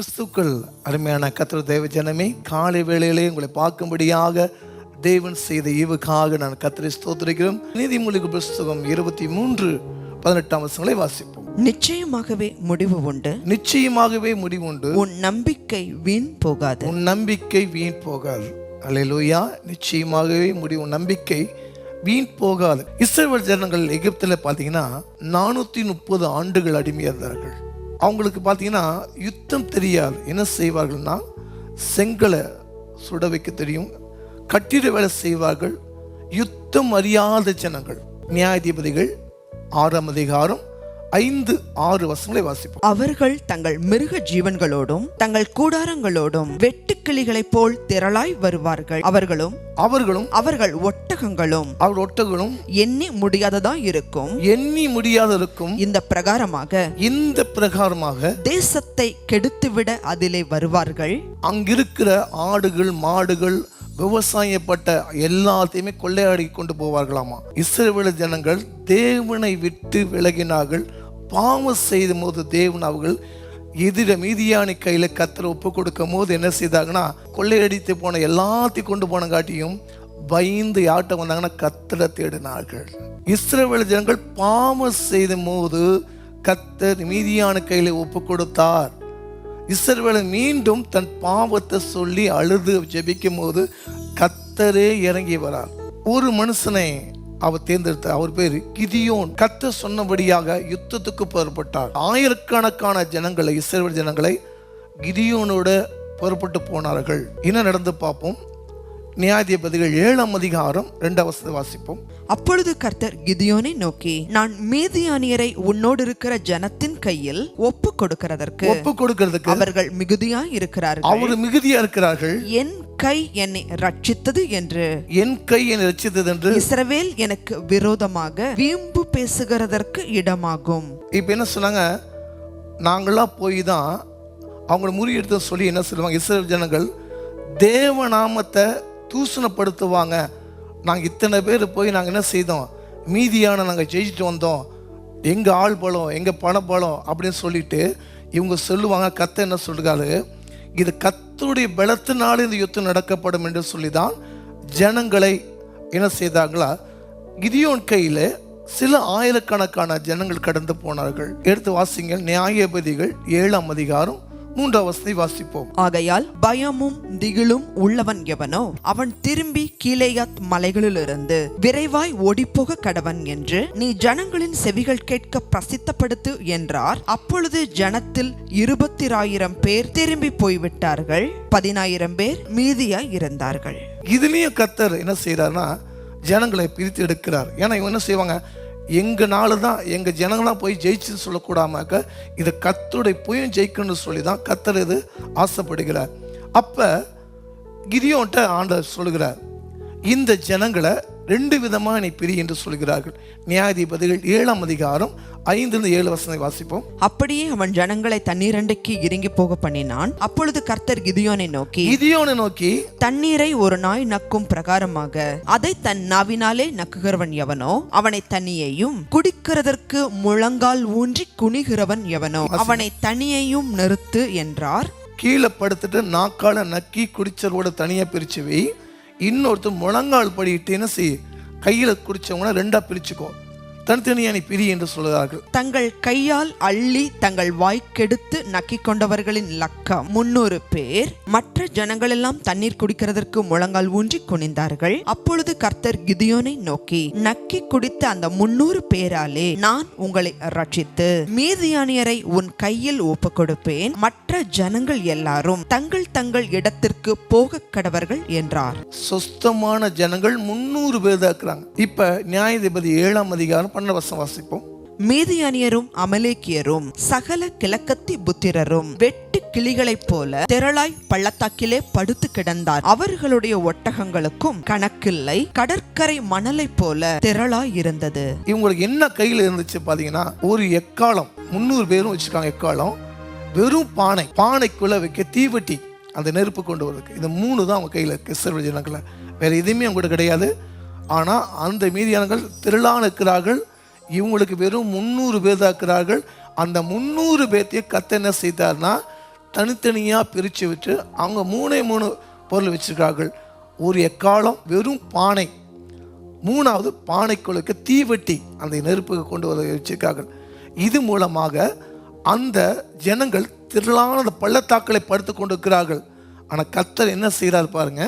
கிறிஸ்துக்கள் அருமையான கத்திர தேவ ஜனமே காலை வேளையிலே உங்களை பார்க்கும்படியாக தேவன் செய்த ஈவுக்காக நான் கத்திரை ஸ்தோத்திரிக்கிறோம். நீதிமொழிக்கு புஸ்தகம் இருபத்தி மூன்று பதினெட்டாம் வசங்களை வாசிப்போம். நிச்சயமாகவே முடிவு உண்டு. நிச்சயமாகவே முடிவுண்டு உன் நம்பிக்கை வீண் போகாது. உன் நம்பிக்கை வீண் போகாது. அல்லேலூயா. நிச்சயமாகவே முடிவு உன் நம்பிக்கை வீண் போகாது. இஸ்ரேல் ஜனங்கள் எகிப்தில் பார்த்தீங்கன்னா நானூற்றி முப்பது ஆண்டுகள் அடிமையாக இருந்தார்கள் அவங்களுக்கு பார்த்தீங்கன்னா யுத்தம் தெரியாது. என்ன செய்வார்கள்னா செங்கலை சுட வைக்க தெரியும். கட்டிட வேலை செய்வார்கள். யுத்தம் அறியாத ஜனங்கள். நியாயாதிபதிகள் ஆறாம் அதிகாரம் ஐந்து ஆறு வசங்களை வாசிப்போம். அவர்கள் தங்கள் மிருக ஜீவன்களோடும் தங்கள் கூடாரங்களோடும் வெட்டுக்கிளிகளைப் போல் திரளாய் வருவார்கள். அவர்களும் அவர்களும் அவர்கள் ஒட்டகங்களும் அவர் ஒட்டகளும் எண்ணி முடியாததா இருக்கும். எண்ணி முடியாததற்கும் இந்த பிரகாரமாக இந்த பிரகாரமாக தேசத்தை கெடுத்துவிட அதிலே வருவார்கள். அங்கிருக்கிற ஆடுகள் மாடுகள் விவசாயப்பட்ட எல்லாத்தையுமே கொள்ளையாடி கொண்டு போவார்களாமா? இஸ்ரவேல ஜனங்கள் தேவனை விட்டு விலகினார்கள். பாவம் செய்யும் போது தேவன் அவர்கள் எதிர மீதியானி கையில் கத்தரை ஒப்பு கொடுக்கும் போது என்ன செய்தாங்கன்னா கொள்ளையடித்து போன எல்லாத்தையும் கொண்டு போனங்காட்டியும் பயந்து யார்கிட்ட வந்தாங்கன்னா கத்தரை தேடினார்கள். இஸ்ரேல் ஜனங்கள் பாவம் செய்யும் போது கத்தர் மீதியான கையில் ஒப்பு கொடுத்தார் இஸ்ரவேலன் மீண்டும் தன் பாவத்தை சொல்லி அழுது ஜெபிக்கும் போது கத்தரே இறங்கி வரார். ஒரு மனுஷனை அவர் தேர்ந்தெடுத்த அவர் பேர் கிதியோன். கத்த சொன்னபடியாக யுத்தத்துக்கு புறப்பட்டார். ஆயிரக்கணக்கான ஜனங்களை இஸ்ரவேல் ஜனங்களை கிதியோனோட புறப்பட்டு போனார்கள். என்ன நடந்து பார்ப்போம்? நியாயாதிபதிகள் ஏழாம் அதிகாரம் ரெண்டாம் வசதி வாசிப்போம். அப்பொழுது கர்த்தர் கிதியோனை நோக்கி நான் மீதியானியரை உன்னோடு இருக்கிற ஜனத்தின் கையில் ஒப்பு கொடுக்கிறதற்கு ஒப்பு கொடுக்கிறதுக்கு அவர்கள் மிகுதியாய் இருக்கிறார்கள். அவர் மிகுதியா இருக்கிறார்கள். என் கை என்னை ரட்சித்தது என்று. என் கை என்னை ரட்சித்தது என்று இஸ்ரவேல் எனக்கு விரோதமாக வீம்பு பேசுகிறதற்கு இடமாகும். இப்போ என்ன சொன்னாங்க? நாங்களாம் போய் தான் அவங்கள முறியெடுத்து சொல்லி என்ன சொல்லுவாங்க? இஸ்ரேல் ஜனங்கள் தேவநாமத்தை தூசணப்படுத்துவாங்க. நாங்கள் இத்தனை பேர் போய் நாங்கள் என்ன செய்தோம்? மீதியான நாங்கள் ஜெயிச்சுட்டு வந்தோம். எங்கள் ஆள் பலம் எங்கள் பணபலம் அப்படின்னு சொல்லிட்டு இவங்க சொல்லுவாங்க. கத்த என்ன சொல்லுறாரு இது கர்த்தருடைய பலத்தினால் இந்த யுத்தம் நடக்கப்படும் என்று சொல்லி தான் ஜனங்களை என்ன செய்தாங்களா கிதியோன் கையில் சில ஆயிரக்கணக்கான ஜனங்கள் கடந்து போனார்கள். எடுத்து வாசிங்க நியாயபதிகள் ஏழாம் அதிகாரம் மூன்றாம் வசதி வாசிப்போம். ஆகையால் பயமும் திகிலும் உள்ளவன் எவனோ அவன் திரும்பி கீழேயாத் மலைகளிலிருந்து விரைவாய் ஓடிப்போக கடவன் என்று நீ ஜனங்களின் செவிகள் கேட்க பிரசித்தப்படுத்து என்றார். அப்பொழுது ஜனத்தில் இருபத்திராயிரம் பேர் திரும்பி போய்விட்டார்கள். பதினாயிரம் பேர் மீதியாய் இருந்தார்கள். இதுலயும் கத்தர் என்ன செய்யறாருன்னா ஜனங்களை பிரித்து எடுக்கிறார். ஏன்னா இவங்க என்ன செய்வாங்க? எங்கள் நாள் தான் எங்கள் ஜனங்களாம் போய் ஜெயிச்சுன்னு சொல்லக்கூடாமக்க இதை கத்தருடைய போயும் ஜெயிக்கணும்னு சொல்லி தான் கத்தர் இது ஆசைப்படுகிறார். அப்போ கிரியோன்ட்ட ஆண்டவர் சொல்கிறார் இந்த ஜனங்களை ரெண்டு விதமாக நீ பிரி என்று சொல்கிறார்கள். நியாயாதிபதிகள் ஏழாம் அதிகாரம் ஐந்திலிருந்து ஏழு வசனை வாசிப்போம். அப்படியே அவன் ஜனங்களை தண்ணீரண்டைக்கு இறங்கி போக பண்ணினான். அப்பொழுது கர்த்தர் கிதியோனை நோக்கி கிதியோனை நோக்கி தண்ணீரை ஒரு நாய் நக்கும் பிரகாரமாக அதை தன் நாவினாலே நக்குகிறவன் எவனோ அவனை தனியையும் குடிக்கிறதற்கு முழங்கால் ஊன்றி குனிகிறவன் எவனோ அவனை தனியையும் நிறுத்து என்றார். கீழே படுத்துட்டு நாக்கால நக்கி குடிச்சலோட தனியா பிரிச்சு வை. இன்னொருத்தர் முழங்கால் படிட்டு என்ன செய்? கையில குடிச்சவங்கள ரெண்டா பிரிச்சுக்கோ. தனித்தனியா நீ பிரி என்று சொல்கிறார்கள் தங்கள் கையால் அள்ளி தங்கள் வாய்க்கெடுத்து நக்கிக் கொண்டவர்களின் லக்கம். முன்னூறு பேர் மற்ற ஜனங்களெல்லாம் தண்ணீர் குடிக்கிறதற்கு முழங்கால் ஊன்றி குனிந்தார்கள். அப்பொழுது கர்த்தர் கிதியோனை நோக்கி நக்கி குடித்த அந்த முன்னூறு பேராலே நான் உங்களை ரட்சித்து மீதியானியரை உன் கையில் ஒப்பு கொடுப்பேன் மற்ற ஜனங்கள் எல்லாரும் தங்கள் தங்கள் இடத்திற்கு போக கடவர்கள் என்றார். சொஸ்தமான ஜனங்கள் முன்னூறு பேர் தான் இருக்கிறாங்க. இப்ப நியாயாதிபதி ஏழாம் அதிகாரம் பன்னெண்டு வருஷம் வாசிப்போம். மீதியானியரும் அமலேக்கியரும் சகல கிழக்கத்தி புத்திரரும் வெட்டு கிளிகளைப் போல திரளாய் பள்ளத்தாக்கிலே படுத்து கிடந்தார். அவர்களுடைய ஒட்டகங்களுக்கும் கணக்கில்லை கடற்கரை மணலைப் போல திரளாய் இருந்தது. இவங்களுக்கு என்ன கையில இருந்துச்சு பாத்தீங்கன்னா ஒரு எக்காலம் முந்நூறு பேரும் வச்சிருக்காங்க எக்காலம் வெறும் பானை பானைக்குள்ள வைக்க தீவெட்டி அந்த நெருப்பு கொண்டு வரதுக்கு இந்த மூணு தான் அவங்க கையில் இருக்கு இஸ்ரவேல் ஜனங்களை. வேற எதுவுமே அவங்ககிட்ட கிடையாது. ஆனால் அந்த மீதியானங்கள் திரளான இருக்கிறார்கள் இவங்களுக்கு வெறும் முந்நூறு பேர் தான் இருக்கிறார்கள். அந்த முந்நூறு பேர்த்தையும் கத்த என்ன செய்தார்னா தனித்தனியாக பிரித்து விட்டு அவங்க மூணே மூணு பொருள் வச்சுருக்கார்கள். ஒரு எக்காலம் வெறும் பானை. மூணாவது பானைக்குழுக்க தீவெட்டி அந்த நெருப்புக்கு கொண்டு வர வச்சிருக்கார்கள். இது மூலமாக அந்த ஜனங்கள் திரளான அந்த பள்ளத்தாக்களை படுத்து கொண்டு இருக்கிறார்கள் ஆனால் கத்தர் என்ன செய்கிறார் பாருங்க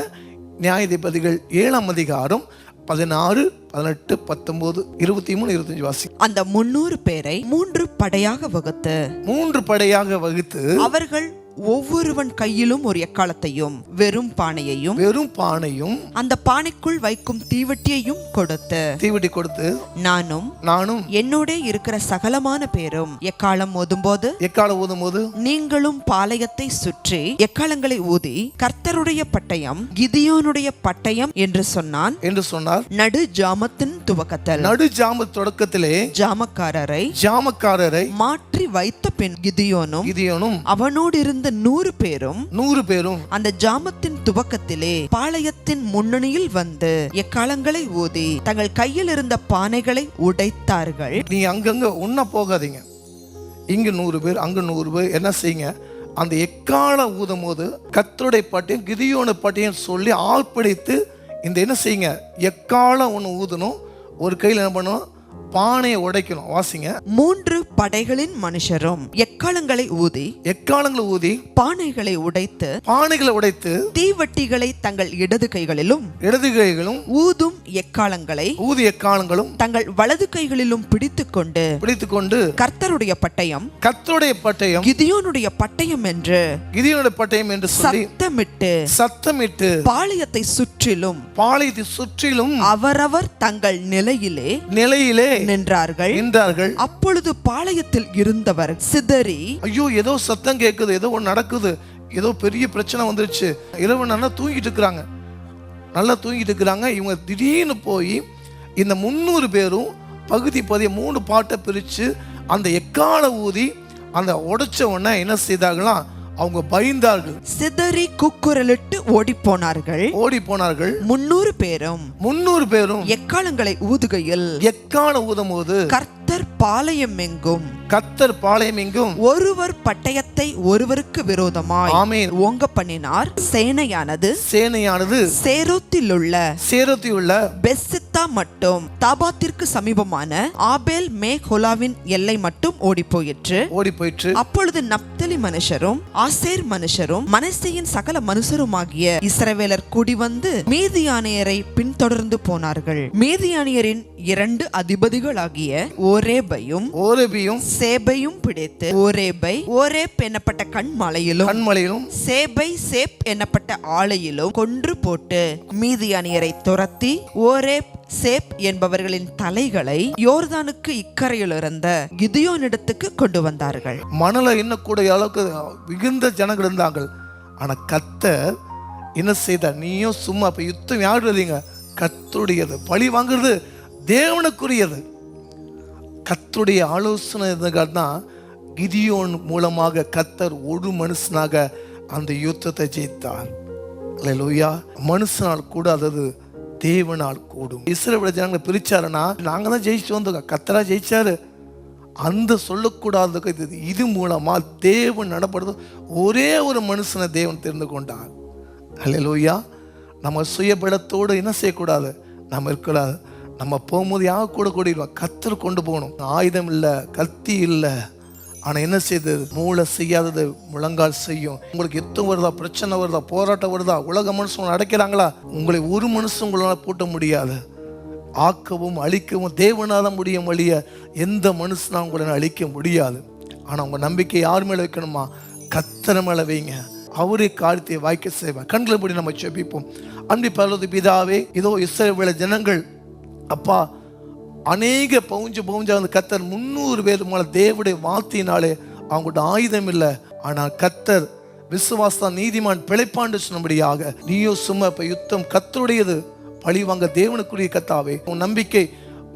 நியாயதிபதிகள் ஏழாம் அதிகாரம் பதினாறு பதினெட்டு பத்தொன்பது இருபத்தி மூணு இருபத்தஞ்சு வாசி. அந்த முன்னூறு பேரை மூன்று படையாக வகுத்து மூன்று படையாக வகுத்து அவர்கள் ஒவ்வொருவன் கையிலும் ஒரு எக்காலத்தையும் வெறும் பானையையும் வெறும் பானையும் அந்த பானைக்குள் வைக்கும் தீவட்டியையும் கொடுத்து தீவெட்டி கொடுத்து நானும் நானும் என்னோட இருக்கிற சகலமான பேரும் எக்காலம் ஓதும்போது எக்காலம் ஊதும் போது நீங்களும் பாளையத்தை சுற்றி எக்காலங்களை ஊதி கர்த்தருடைய பட்டயம் கிதியோனுடைய பட்டயம் என்று சொன்னான். என்று சொன்னார். நடு ஜாமத்தின் துவக்கத்தில் நடு ஜாம தொடக்கத்திலே ஜாமக்காரரை ஜாமக்காரரை மாற்றி வைத்த பின் கிதியோனும் கிதியோனும் அவனோடு இருந்த நூறு பேரும் நூறு பேரும் அந்த ஜாமத்தின் துவக்கத்திலே பாளையத்தின் முன்னணியில் வந்து எக்காலங்களை ஊதி தங்கள் கையில் இருந்த பானைகளை உடைத்தார்கள். நீ அங்கங்க உண்ண போகாதீங்க. இங்க நூறு பேர் அங்க நூறு பேர் என்ன செய்யுங்க? அந்த எக்கால ஊதும் போது கத்தருடைய பாட்டையும் கிதியோன பாட்டையும் சொல்லி ஆள்படைத்து இந்த என்ன செய்யுங்க? எக்காலம் ஒன்று ஊதணும். ஒரு கையில் என்ன பண்ணணும்? பானையை உடைக்கணும். வாசிங்க. மூன்று படைகளின் மனுஷரும் எக்காலங்களை ஊதி எக்காலங்களை ஊதி பானைகளை உடைத்து பானைகளை உடைத்து தீவட்டிகளை தங்கள் இடது கைகளிலும் இடது கைகளும் ஊதும் எக்காலங்களை ஊதி எக்காலங்களும் தங்கள் வலது கைகளிலும் பிடித்துக்கொண்டு பிடித்துக் கொண்டு கர்த்தருடைய பட்டயம் கத்தருடைய பட்டயம் கிதியோனுடைய பட்டயம் என்று கிதியோனுடைய பட்டயம் என்று சத்தமிட்டு சத்தமிட்டு பாளையத்தை சுற்றிலும் பாளையத்தை சுற்றிலும் அவரவர் தங்கள் நிலையிலே நிலையிலே நின்றார்கள். நின்றார்கள். அப்பொழுது பாளையத்தில் இருந்தவர் சிதறி ஐயோ ஏதோ சத்தம் கேட்குது ஏதோ ஒன்று நடக்குது ஏதோ பெரிய பிரச்சனை வந்துருச்சு. இரவு நல்லா தூங்கிட்டு இருக்கிறாங்க. நல்லா தூங்கிட்டு இருக்கிறாங்க. இவங்க திடீர்னு போய் இந்த முந்நூறு பேரும் பகுதி பகுதி மூணு பாட்டை பிரித்து அந்த எக்கால ஊதி அந்த உடைச்ச உடனே என்ன செய்தார்களாம் அவங்க பயந்தார்கள். சிதறி குக்குரலிட்டு ஓடி போனார்கள். ஓடி போனார்கள். முன்னூறு பேரும் முந்நூறு பேரும் எக்காலங்களை ஊதுகையில் எக்கால ஊதும் போது கர்த்தர் பாளையம் எங்கும் கத்தர் பாளையம் எங்கும்? ஒருவர் பட்டயத்தை ஒருவருக்கு விரோதமாய் ஆமேன். ஓங்க பண்ணினார் சேனையானது சேனையானது சேரோத்தில் உள்ள சேரத்தி உள்ள பெசித்தா மட்டும் தாபாத்திற்கு சமீபமான ஆபேல் மேகோலாவின் எல்லை மட்டும் ஓடி போயிற்று ஓடி போயிற்று அப்பொழுது நப்தலி மனுஷரும் ஆசேர் மனுஷரும் மனசேயின் சகல மனுஷருமாகிய இஸ்ரவேலர் கூடி வந்து மீதியானியரை பின்தொடர்ந்து போனார்கள். மீதியானியரின் இரண்டு அதிபதிகளாகிய ஓரேபையும் ஓரபியும் சேபையும் பிடித்து ஓரேபை ஓரேப் என்னப்பட்ட கண்மலையிலும் கண்மலையிலும் சேபை சேப் என்னப்பட்ட ஆலையிலும் கொன்று போட்டு மீதியானியரை துரத்தி ஓரேப் சேப் என்பவர்களின் தலைகளை யோர்தானுக்கு இக்கரையில் இருந்த கிதியோனிடத்துக்கு கொண்டு வந்தார்கள். மணலை எண்ணக்கூடிய அளவுக்கு மிகுந்த ஜனங்கள் இருந்தாங்க ஆனா கத்தர் என்ன செய்தார்? நீயும் சும்மா இப்ப யுத்தம் யாருறீங்க கத்துடையது பழி வாங்குறது தேவனுக்குரியது. கத்துடைய ஆலோசனை தான் கிதியோன் மூலமாக கத்தர் ஒரு மனுஷனாக அந்த யுத்தத்தை ஜெயித்தார். அல்லேலூயா மனுஷனால் கூடாதது தேவனால் கூடும். இஸ்ரேல் ஜனங்களை பிரிச்சாருன்னா நாங்க தான் ஜெயிச்சு வந்தோம் கத்தரா ஜெயிச்சாரு. அந்த சொல்லக்கூடாததுக்கு இது இது மூலமா தேவன் நடப்படுறது ஒரே ஒரு மனுஷனை தேவன் தெரிந்து கொண்டார். அல்லேலூயா நம்ம சுயபலத்தோடு என்ன செய்யக்கூடாது? நம்ம இருக்கக்கூடாது. நம்ம போகும்போது யார் கூட கூடிடுவோம் கத்தர் கொண்டு போகணும். ஆயுதம் இல்லை கத்தி இல்லை. ஆனால் என்ன செய்தது? மூளை செய்யாதது முழங்கால் செய்யும். உங்களுக்கு யுத்தம் வருதா? பிரச்சனை வருதா? போராட்டம் வருதா? உலக மனுஷன் அடைக்கிறாங்களா? உங்களை ஒரு மனுஷன் உங்களால் பூட்ட முடியாது. ஆக்கவும் அழிக்கவும் தேவனால முடியும் வழிய எந்த மனுஷனா உங்களை அழிக்க முடியாது. ஆனால் உங்கள் நம்பிக்கை யார் மேலே வைக்கணுமா? கத்தரை மேலே வைங்க. அவரே காரியத்தை வாய்க்க செய்வேன் கண்களை படி நம்ம செபிப்போம் அன்பி பரவது பிதாவே இதோ இஸ்ரவேல ஜனங்கள் அப்பா அநேக பவுஞ்சு பவுஞ்சா அந்த கத்தர் முந்நூறு பேர் மேல தேவடைய வார்த்தையினாலே அவங்கள்ட்ட ஆயுதம் இல்லை. ஆனால் கத்தர் விசுவாசா நீதிமான் பிழைப்பாண்டு சொன்னபடியாக நீயோ சும்மா இப்போ யுத்தம் கத்தருடையது. பழி வாங்க தேவனுக்குரிய கத்தாவே உன் நம்பிக்கை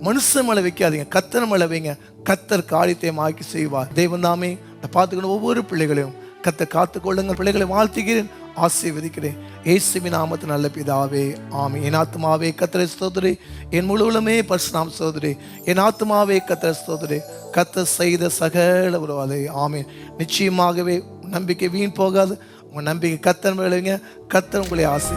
மனுஷன் மேலே வைக்காதீங்க கத்தர் மேலே வைங்க. கத்தர் காரியத்தை மாக்கி செய்வார். தேவன் தாமே பார்த்துக்கணும் ஒவ்வொரு பிள்ளைகளையும் கத்தை காத்துக்கொள்ளுங்க பிள்ளைகளை வாழ்த்துகிறேன். ஆசீர்வதிக்கிறேன். ஏசுமி நாமத்து நல்ல பிதாவே ஆமி என் ஆத்மாவே கத்திர ஸ்தோதரே. என் முழுவலுமே பரிசுநாம் சோதரே என் ஆத்மாவே கத்திர ஸ்தோதரே. கத்த செய்த சகல உறவாதே ஆமே நிச்சயமாகவே நம்பிக்கை வீண் போகாது. உங்கள் நம்பிக்கை கத்தன் விளைவிங்க கத்தன் உங்களை ஆசை